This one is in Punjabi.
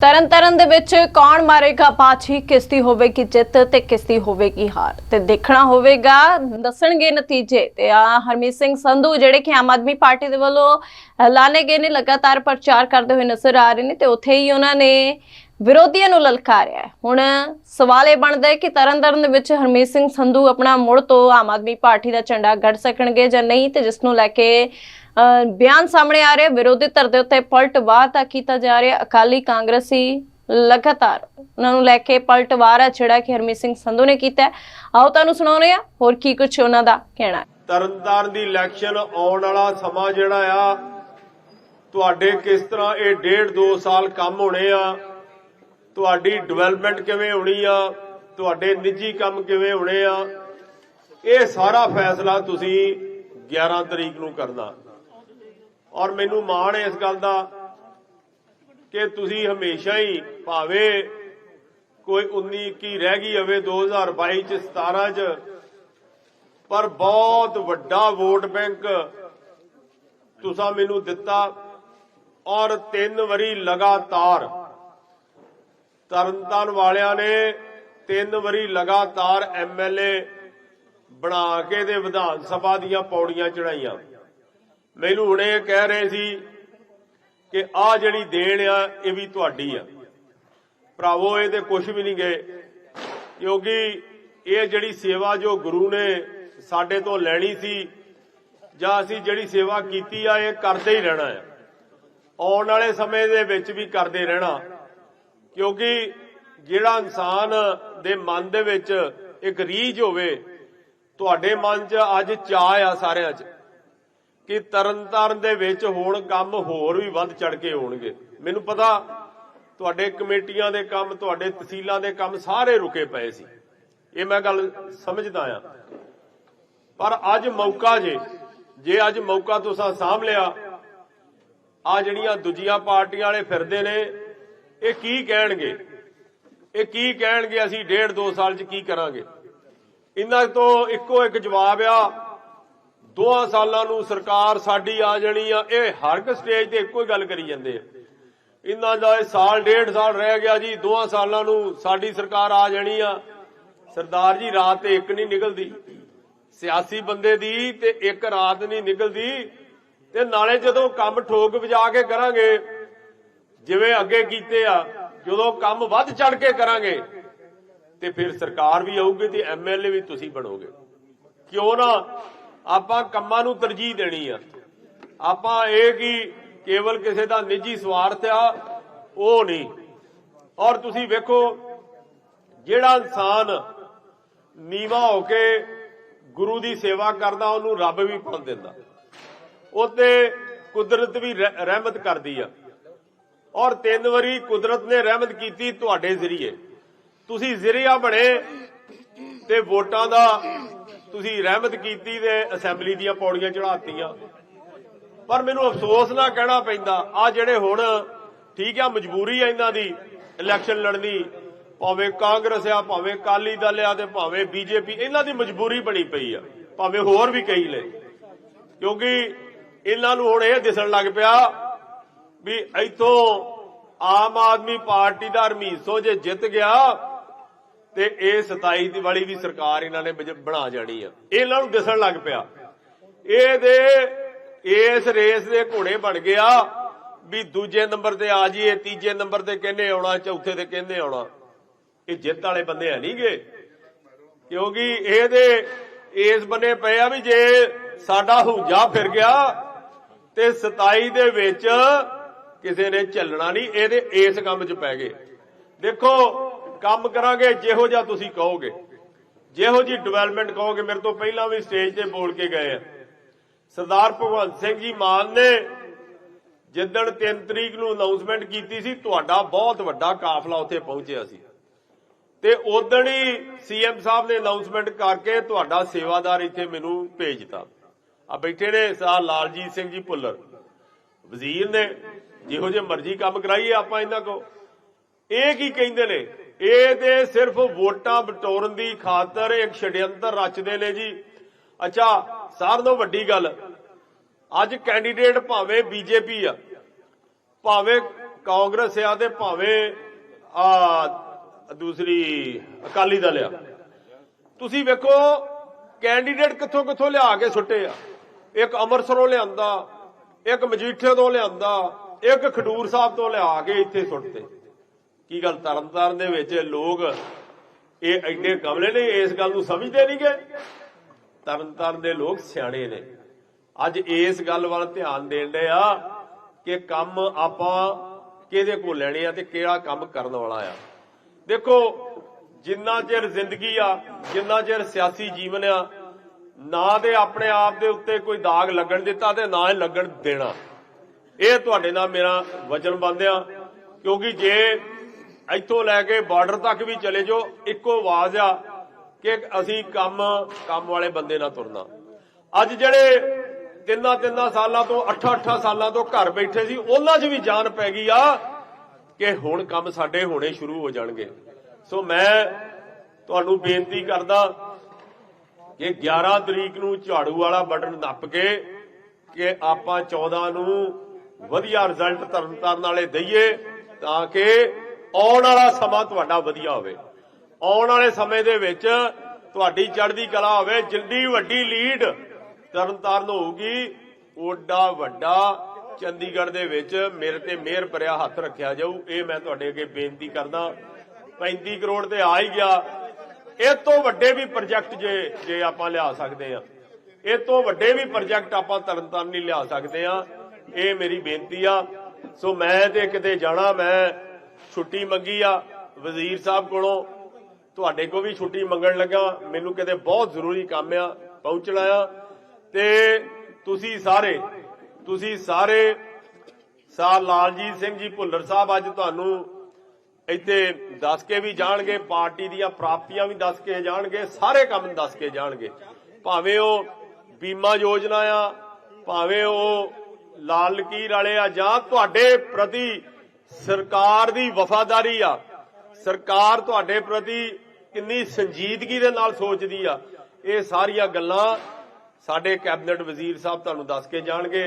ਤਰਨਤਾਰਨ ਦੇ ਵਿੱਚ ਕੌਣ ਮਾਰੇਗਾ ਬਾਜੀ ਕਿਸ ਹੋਵੇਗੀ ਜਿੱਤ ਤੇ ਕਿਸ ਹੋਵੇਗੀ ਹਾਰ। ਤੇ ਦੇਖਣਾ ਹੋਵੇਗਾ, ਦੱਸਣਗੇ ਨਤੀਜੇ। ਤੇ ਆ ਹਰਮੀਤ ਸਿੰਘ ਸੰਧੂ, ਜਿਹੜੇ ਕਿ ਆਮ ਆਦਮੀ ਪਾਰਟੀ ਦੇ ਵੱਲੋਂ ਐਲਾਨੇ ਗਏ ਨੇ, ਲਗਾਤਾਰ ਪ੍ਰਚਾਰ ਕਰਦੇ ਹੋਏ ਨਜ਼ਰ ਆ ਰਹੇ ਨੇ ਤੇ ਉੱਥੇ ਹੀ ਉਹਨਾਂ ਨੇ ਵਿਰੋਧੀਆਂ ਨੂੰ ਲਲਕਾਰਿਆ ਹੁਣ ਸਵਾਲ ਇਹ ਬਣਦਾ ਹੈ ਕਿ ਤਰਨਤਾਰਨ ਦੇ ਵਿੱਚ ਹਰਮੀਤ ਸਿੰਘ ਸੰਧੂ ਆਪਣਾ ਮੁੜ ਤੋਂ ਆਮ ਆਦਮੀ ਪਾਰਟੀ ਦਾ ਝੰਡਾ ਗੱਡ ਸਕਣਗੇ ਜਾਂ ਨਹੀਂ ਤੇ ਜਿਸ ਨੂੰ ਲੈ ਕੇ ਬਿਆਨ ਸਾਹਮਣੇ ਆ ਰਿਹਾ, ਵਿਰੋਧੀ ਧਿਰ ਦੇ ਉੱਤੇ ਪਲਟਵਾਰ ਤਾਂ ਕੀਤਾ ਜਾ ਰਿਹਾ। ਅਕਾਲੀ ਕਾਂਗਰਸੀ ਲਗਾਤਾਰ ਉਹਨਾਂ ਨੂੰ ਲੈ ਕੇ ਪਲਟਵਾਰ ਹੈ ਜਿਹੜਾ ਕਿ ਹਰਮੀਤ ਸਿੰਘ ਸੰਧੂ ਨੇ ਕੀਤਾ ਆਓ ਤੁਹਾਨੂੰ ਸੁਣਾਉਂਦੇ ਆ ਹੋਰ ਕੀ ਕੁਝ ਉਹਨਾਂ ਦਾ ਕਹਿਣਾ ਤਰਨਤਾਰਨ ਦੀ ਇਲੈਕਸ਼ਨ ਆਉਣ ਵਾਲਾ ਸਮਾਂ ਜਿਹੜਾ ਆ, ਤੁਹਾਡੇ ਕਿਸ ਤਰ੍ਹਾਂ ਇਹ ਡੇਢ ਦੋ ਸਾਲ ਕੰਮ ਹੋਣੇ ਆ? ਤੁਹਾਡੀ ਡਿਵੈਲਪਮੈਂਟ ਕਿਵੇਂ ਹੋਣੀ ਆ? ਤੁਹਾਡੇ ਨਿੱਜੀ ਕੰਮ ਕਿਵੇਂ ਹੋਣੇ ਆ? ਇਹ ਸਾਰਾ ਫੈਸਲਾ ਤੁਸੀਂ 11 ਤਰੀਕ ਨੂੰ ਕਰਨਾ। ਔਰ ਮੈਨੂੰ ਮਾਣ ਹੈ ਇਸ ਗੱਲ ਦਾ ਕਿ ਤੁਸੀਂ ਹਮੇਸ਼ਾ ਹੀ ਭਾਵੇਂ ਕੋਈ 19 21 ਰਹਿ ਗਈ ਹੋਵੇ 2022 ਚ 17 ਚ, ਪਰ ਬਹੁਤ ਵੱਡਾ ਵੋਟ ਬੈਂਕ ਤੁਸੀਂ ਮੈਨੂੰ ਦਿੱਤਾ ਔਰ ਤਿੰਨ ਵਾਰੀ ਲਗਾਤਾਰ ਤਰਨਤਾਰਨ ਵਾਲਿਆਂ ਨੇ ਤਿੰਨ ਵਾਰੀ ਲਗਾਤਾਰ ਐਮਐਲਏ ਬਣਾ ਕੇ ਤੇ ਵਿਧਾਨ ਸਭਾ ਦੀਆਂ ਪੌੜੀਆਂ ਚੜਾਈਆਂ ਮੈਨੂੰ ਹੁਣੇ ਕਹਿ ਰਹੇ ਸੀ ਕਿ ਆ ਜਿਹੜੀ ਦੇਣ ਆ, ਇਹ ਵੀ ਤੁਹਾਡੀ ਆ। ਭਰਾਵੋ, ਇਹ ਤੇ ਕੁਝ ਵੀ ਨਹੀਂ ਗਏ। ਕਿਉਂਕਿ ਇਹ ਜਿਹੜੀ ਸੇਵਾ ਜੋ ਗੁਰੂ ਨੇ ਸਾਡੇ ਤੋਂ ਲੈਣੀ ਸੀ, ਜਾਂ ਅਸੀਂ ਜਿਹੜੀ ਸੇਵਾ ਕੀਤੀ ਆ, ਇਹ ਕਰਦੇ ਹੀ ਰਹਿਣਾ ਹੈ ਆਉਣ ਵਾਲੇ ਸਮੇਂ ਦੇ ਵਿੱਚ ਵੀ ਕਰਦੇ ਰਹਿਣਾ। ਕਿਉਂਕਿ ਜਿਹੜਾ ਇਨਸਾਨ ਦੇ ਮਨ ਦੇ ਵਿੱਚ ਇੱਕ ਰੀਝ ਹੋਵੇ, ਤੁਹਾਡੇ ਮਨ 'ਚ ਅੱਜ ਚਾਹ ਆ ਸਾਰਿਆਂ 'ਚ। ਕਿ ਤਰਨਤਾਰਨ ਦੇ ਵਿੱਚ ਹੋਣ ਕੰਮ ਹੋਰ ਵੀ ਵੱਧ ਚੜ ਕੇ ਹੋਣਗੇ ਮੈਨੂੰ ਪਤਾ ਤੁਹਾਡੇ ਕਮੇਟੀਆਂ ਦੇ ਕੰਮ, ਤੁਹਾਡੇ ਤਹਿਸੀਲਾਂ ਦੇ ਕੰਮ ਸਾਰੇ ਰੁਕੇ ਪਏ ਸੀ। ਇਹ ਮੈਂ ਗੱਲ ਸਮਝਦਾ ਆ ਪਰ ਅੱਜ ਮੌਕਾ ਜੇ ਜੇ ਅੱਜ ਮੌਕਾ ਤੁਸੀਂ ਸਾਂਭ ਲਿਆ, ਆ ਜਿਹੜੀਆਂ ਦੂਜੀਆਂ ਪਾਰਟੀਆਂ ਵਾਲੇ ਫਿਰਦੇ ਨੇ, ਇਹ ਕੀ ਕਹਿਣਗੇ? ਇਹ ਕੀ ਕਹਿਣਗੇ? ਅਸੀਂ ਡੇਢ ਦੋ ਸਾਲ 'ਚ ਕੀ ਕਰਾਂਗੇ? ਇਹਨਾਂ ਤੋਂ ਇੱਕੋ ਇੱਕ ਜਵਾਬ ਆ ਦੋਹਾਂ ਸਾਲਾਂ ਨੂੰ ਸਰਕਾਰ ਸਾਡੀ ਆ ਜਾਣੀ ਆ। ਇਹ ਹਰ ਇੱਕ ਸਟੇਜ ਤੇ ਇੱਕੋ ਹੀ ਗੱਲ ਕਰੀ ਜਾਂਦੇ ਆ। ਇਹਨਾਂ ਦਾ ਇਹ ਸਾਲ, ਡੇਢ ਸਾਲ ਰਹਿ ਗਿਆ ਜੀ, ਦੋਹਾਂ ਸਾਲਾਂ ਨੂੰ ਸਾਡੀ ਸਰਕਾਰ ਆ ਜਾਣੀ ਆ। ਸਰਦਾਰ ਜੀ, ਰਾਤ ਤੇ ਇੱਕ ਨਹੀਂ ਨਿਕਲਦੀ। ਸਿਆਸੀ ਬੰਦੇ ਦੀ ਤੇ ਇੱਕ ਰਾਤ ਨਹੀਂ ਨਿਕਲਦੀ। ਤੇ ਨਾਲੇ ਜਦੋਂ ਕੰਮ ਠੋਕ ਵਜਾ ਕੇ ਕਰਾਂਗੇ, ਜਿਵੇਂ ਅੱਗੇ ਕੀਤੇ ਆ, ਜਦੋਂ ਕੰਮ ਵੱਧ ਚੜ ਕੇ ਕਰਾਂਗੇ, ਤੇ ਫਿਰ ਸਰਕਾਰ ਵੀ ਆਊਗੀ ਤੇ ਐਮਐਲਏ ਵੀ ਤੁਸੀਂ ਬਣੋਗੇ। ਕਿਉਂ ਨਾ ਆਪਾਂ ਕੰਮਾਂ ਨੂੰ ਤਰਜੀਹ ਦੇਣੀ ਆ। ਆਪਾਂ ਇਹ ਕਿ ਕੇਵਲ ਕਿਸੇ ਦਾ ਨਿੱਜੀ ਸਵਾਰਥ ਆ, ਉਹ ਨਹੀਂ। ਔਰ ਤੁਸੀਂ ਵੇਖੋ, ਜਿਹੜਾ ਇਨਸਾਨ ਨੀਵਾ ਹੋ ਕੇ ਗੁਰੂ ਦੀ ਸੇਵਾ ਕਰਦਾ, ਉਹਨੂੰ ਰੱਬ ਵੀ ਫਲ ਦਿੰਦਾ। ਉਤੇ ਕੁਦਰਤ ਵੀ ਰਹਿ- ਰਹਿਮਤ ਕਰਦੀ ਆ। ਔਰ ਤਿੰਨ ਵਾਰੀ ਕੁਦਰਤ ਨੇ ਰਹਿਮਤ ਕੀਤੀ ਤੁਹਾਡੇ ਜ਼ਰੀਏ। ਤੁਸੀਂ ਜ਼ਰੀਆ ਬਣੇ ਤੇ ਵੋਟਾਂ ਦਾ ਤੁਸੀਂ ਰਹਿਮਤ ਕੀਤੀ ਤੇ ਅਸੈਂਬਲੀ ਦੀਆਂ ਪੌੜੀਆਂ ਚੜਾਤੀਆਂ ਪਰ ਮੈਨੂੰ ਅਫਸੋਸ ਨਾ ਕਹਿਣਾ ਪੈਂਦਾ। ਆ ਜਿਹੜੇ ਹੁਣ ਠੀਕ ਆ, ਮਜਬੂਰੀ ਆ ਇਹਨਾਂ ਦੀ, ਇਲੈਕਸ਼ਨ ਲੜਨੀ, ਭਾਵੇਂ ਕਾਂਗਰਸ ਆ, ਭਾਵੇਂ ਕਾਲੀ ਦਲ ਆ ਤੇ ਭਾਵੇਂ ਬੀਜੇਪੀ, ਇਹਨਾਂ ਦੀ ਮਜਬੂਰੀ ਬਣੀ ਪਈ ਆ। ਭਾਵੇਂ ਹੋਰ ਵੀ ਕਈ ਨੇ। ਕਿਉਂਕਿ ਇਹਨਾਂ ਨੂੰ ਹੁਣ ਇਹ ਦਿਸਣ ਲੱਗ ਪਿਆ ਵੀ ਇੱਥੋਂ ਆਮ ਆਦਮੀ ਪਾਰਟੀ ਦਾ ਹਰਮੀਸੋ ਜੇ ਜਿੱਤ ਗਿਆ ਤੇ ਇਹ 27 ਦੀ ਵਾਲੀ ਵੀ ਸਰਕਾਰ ਇਹਨਾਂ ਨੇ ਬਣਾ ਜਾਣੀ ਆ। ਇਹਨਾਂ ਨੂੰ ਦਿਸਣ ਲੱਗ ਪਿਆ। ਇਹ ਦੇ ਇਸ ਰੇਸ ਦੇ ਘੋੜੇ ਬਣ ਗਿਆ ਵੀ ਦੂਜੇ ਨੰਬਰ ਤੇ ਆ ਜਾਈਏ, ਤੀਜੇ ਨੰਬਰ ਤੇ ਕਹਿੰਦੇ ਆਉਣਾ, ਚੌਥੇ ਤੇ ਕਹਿੰਦੇ ਆਉਣਾ। ਇਹ ਜਿੱਤ ਵਾਲੇ ਬੰਦੇ ਹੈ ਨਹੀਂਗੇ ਕਿਉਂਕਿ ਇਹਦੇ ਇਸ ਬੰਨੇ ਪਏ ਆ ਵੀ ਜੇ ਸਾਡਾ ਹੁਜਾ ਫਿਰ ਗਿਆ ਤੇ 27 ਦੇ ਵਿੱਚ ਕਿਸੇ ਨੇ ਚੱਲਣਾ ਨਹੀਂ ਇਹਦੇ ਇਸ ਕੰਮ 'ਚ ਪੈ ਗਏ। ਦੇਖੋ ਕੰਮ ਕਰਾਂਗੇ, ਜਿਹੋ ਜਿਹਾ ਤੁਸੀਂ ਕਹੋਗੇ। ਜਿਹੋ ਜੀ ਡਿਵੈਲਪਮੈਂਟ ਕਹੋਗੇ, ਮੇਰੇ ਤੋਂ ਪਹਿਲਾਂ ਵੀ ਸਟੇਜ ਤੇ ਬੋਲ ਕੇ ਗਏ ਆ। ਸਰਦਾਰ ਭਗਵੰਤ ਸਿੰਘ ਜੀ ਮਾਨ ਨੇ ਜਿੱਦਣ 3 ਤਰੀਕ ਨੂੰ ਅਨਾਉਂਸਮੈਂਟ ਕੀਤੀ ਸੀ, ਤੁਹਾਡਾ ਬਹੁਤ ਵੱਡਾ ਕਾਫਲਾ ਉੱਥੇ ਪਹੁੰਚਿਆ ਸੀ। ਤੇ ਉਦੋਂ ਹੀ ਸੀਐਮ ਸਾਹਿਬ ਨੇ ਅਨਾਉਂਸਮੈਂਟ ਕਰਕੇ ਤੁਹਾਡਾ ਸੇਵਾਦਾਰ ਇੱਥੇ ਮੈਨੂੰ ਭੇਜਤਾ। ਆ ਬੈਠੇ ਨੇ ਸਾ ਲਾਲਜੀਤ ਸਿੰਘ ਜੀ ਭੁੱਲਰ। ਵਜ਼ੀਰ ਨੇ, ਜਿਹੋ ਜੇ ਮਰਜ਼ੀ ਕੰਮ ਕਰਾਈਏ ਆਪਾਂ ਇਹਨਾਂ ਕੋ ਇਹ ਕੀ ਕਹਿੰਦੇ ਨੇ? ਇਹਦੇ ਸਿਰਫ ਵੋਟਾਂ ਬਟੋਰਨ ਦੀ ਖਾਤਰ ਇੱਕ ਛੜਯੰਤਰ ਰਚਦੇ ਨੇ ਜੀ। ਅੱਛਾ ਸਾਰਿਆਂ ਤੋਂ ਵੱਡੀ ਗੱਲ, ਅੱਜ ਕੈਂਡੀਡੇਟ ਭਾਵੇਂ ਬੀਜੇਪੀ ਆ, ਭਾਵੇਂ ਕਾਂਗਰਸ ਆ ਤੇ ਭਾਵੇਂ, ਆ, ਦੂਸਰੀ ਅਕਾਲੀ ਦਲ ਆ। ਤੁਸੀਂ ਵੇਖੋ, ਕੈਂਡੀਡੇਟ ਕਿੱਥੋਂ ਕਿੱਥੋਂ ਲਿਆ ਕੇ ਸੁੱਟੇ ਆ। ਇੱਕ ਅੰਮ੍ਰਿਤਸਰੋਂ ਲਿਆਂਦਾ, ਇੱਕ ਮਜੀਠੇ ਤੋਂ ਲਿਆਂਦਾ, ਇੱਕ ਖਡੂਰ ਸਾਹਿਬ ਤੋਂ ਲਿਆ ਕੇ ਇੱਥੇ ਸੁੱਟਤੇ। ਕੀ ਗੱਲ, ਤਰਨਤਾਰਨ ਦੇ ਵਿੱਚ ਲੋਕ ਇਹ ਐਡੇ ਕਮਲੇ ਨੇ, ਇਸ ਗੱਲ ਨੂੰ ਸਮਝਦੇ ਨਹੀਂਗੇ ਤਰਨਤਾਰਨ ਦੇ ਲੋਕ ਸਿਆਣੇ ਨੇ। ਅੱਜ ਇਸ ਗੱਲ ਵੱਲ ਧਿਆਨ ਦੇਣ ਦੇ ਆ ਕਿ ਕੰਮ ਆਪਾਂ ਕਿਹਦੇ ਕੋਲ ਲੈਣੇ ਆ ਤੇ ਕਿਹੜਾ ਕੰਮ ਕਰਨ ਵਾਲਾ ਆ। ਦੇਖੋ, ਜਿੰਨਾ ਚਿਰ ਜ਼ਿੰਦਗੀ ਆ, ਜਿੰਨਾ ਚਿਰ ਸਿਆਸੀ ਜੀਵਨ ਆ, ਨਾ ਤੇ ਆਪਣੇ ਆਪ ਦੇ ਉੱਤੇ ਕੋਈ ਦਾਗ ਲੱਗਣ ਦਿੱਤਾ ਤੇ ਨਾ ਹੀ ਲੱਗਣ ਦੇਣਾ। ਇਹ ਤੁਹਾਡੇ ਨਾਲ ਮੇਰਾ ਵਚਨ ਬੰਦਿਆ ਕਿਉਂਕਿ ਜੇ ਇੱਥੋਂ ਲੈ ਕੇ ਬਾਰਡਰ ਤੱਕ ਵੀ ਚਲੇ ਜਾਓ। ਇੱਕੋ ਆਵਾਜ਼ ਆ ਕਿ ਅਸੀਂ ਕੰਮ ਕੰਮ ਵਾਲੇ ਬੰਦੇ ਨਾਲ ਤੁਰਨਾ। ਅੱਜ ਜਿਹੜੇ ਤਿੰਨਾਂ ਤਿੰਨਾਂ ਸਾਲਾਂ ਤੋਂ 8-8 ਸਾਲਾਂ ਤੋਂ ਘਰ ਬੈਠੇ ਸੀ, ਉਹਨਾਂ 'ਚ ਵੀ ਜਾਨ ਪੈ ਗਈ ਆ ਕਿ ਹੁਣ ਕੰਮ ਸਾਡੇ ਹੋਣੇ ਸ਼ੁਰੂ ਹੋ ਜਾਣਗੇ। ਸੋ ਮੈਂ ਤੁਹਾਨੂੰ ਬੇਨਤੀ ਕਰਦਾ ਕਿ 11 ਤਰੀਕ ਨੂੰ ਝਾੜੂ ਵਾਲਾ ਬਟਨ ਨੱਪ ਕੇ ਕਿ ਆਪਾਂ 14 ਨੂੰ ਵਧੀਆ ਰਿਜ਼ਲਟ ਤਰਨਤਾਰਨ ਵਾਲੇ ਦਈਏ ਤਾਂ ਕਿ ਆਉਣ ਵਾਲਾ ਸਮਾਂ ਤੁਹਾਡਾ ਵਧੀਆ ਹੋਵੇ। ਆਉਣ ਵਾਲੇ ਸਮੇਂ ਦੇ ਵਿੱਚ ਤੁਹਾਡੀ ਚੜ੍ਹਦੀ ਕਲਾ ਹੋਵੇ। ਜਿੰਨੀ ਵੱਡੀ ਲੀਡ ਤਰਨਤਾਰਨ ਹੋਊਗੀ, ਓਡਾ ਵੱਡਾ ਚੰਡੀਗੜ੍ਹ ਦੇ ਵਿੱਚ ਮੇਰੇ ਤੇ ਮਿਹਰ ਭਰਿਆ ਹੱਥ ਰੱਖਿਆ ਜਾਊ। ਇਹ ਮੈਂ ਤੁਹਾਡੇ ਅੱਗੇ ਬੇਨਤੀ ਕਰਦਾ। 35 ਕਰੋੜ ਤੇ ਆ ਹੀ ਗਿਆ। ਇਹ ਤੋਂ ਵੱਡੇ ਵੀ ਪ੍ਰੋਜੈਕਟ ਜੇ ਜੇ ਆਪਾਂ ਲਿਆ ਸਕਦੇ ਆ ਇਹ ਤੋਂ ਵੱਡੇ ਵੀ ਪ੍ਰੋਜੈਕਟ ਆਪਾਂ ਤਰਨਤਾਰਨ ਨਹੀਂ ਲਿਆ ਸਕਦੇ ਆ ਇਹ ਮੇਰੀ ਬੇਨਤੀ ਆ। ਸੋ ਮੈਂ ਤੇ ਕਿਤੇ ਜਾਣਾ, ਮੈਂ ਛੁੱਟੀ ਮੰਗੀ ਆ ਵਜ਼ੀਰ ਸਾਹਿਬ ਕੋਲੋਂ। ਤੁਹਾਡੇ ਕੋ ਵੀ ਛੁੱਟੀ ਮੰਗਣ ਲੱਗਾ। ਮੈਨੂੰ ਕਿਤੇ ਬਹੁਤ ਜ਼ਰੂਰੀ ਕੰਮ ਆ, ਪਹੁੰਚਣਾ ਆ। ਤੇ ਤੁਸੀਂ ਸਾਰੇ ਤੁਸੀਂ ਸਾਰੇ ਸਾ ਲਾਲਜੀਤ ਸਿੰਘ ਜੀ ਭੁੱਲਰ ਸਾਹਿਬ ਅੱਜ ਤੁਹਾਨੂੰ ਇੱਥੇ ਦੱਸ ਕੇ ਵੀ ਜਾਣਗੇ, ਪਾਰਟੀ ਦੀਆਂ ਪ੍ਰਾਪਤੀਆਂ ਵੀ ਦੱਸ ਕੇ ਜਾਣਗੇ, ਸਾਰੇ ਕੰਮ ਦੱਸ ਕੇ ਜਾਣਗੇ। ਭਾਵੇਂ ਉਹ ਬੀਮਾ ਯੋਜਨਾ ਆ, ਭਾਵੇਂ ਉਹ ਲਾਲ ਲਕੀਰ ਵਾਲੇ ਆ, ਜਾਂ ਤੁਹਾਡੇ ਪ੍ਰਤੀ ਸਰਕਾਰ ਦੀ ਵਫਾਦਾਰੀ ਆ। ਸਰਕਾਰ ਤੁਹਾਡੇ ਪ੍ਰਤੀ ਕਿੰਨੀ ਸੰਜੀਦਗੀ ਦੇ ਨਾਲ ਸੋਚਦੀ ਆ। ਇਹ ਸਾਰੀਆਂ ਗੱਲਾਂ ਸਾਡੇ ਕੈਬਨਿਟ ਵਜ਼ੀਰ ਸਾਹਿਬ ਤੁਹਾਨੂੰ ਦੱਸ ਕੇ ਜਾਣਗੇ।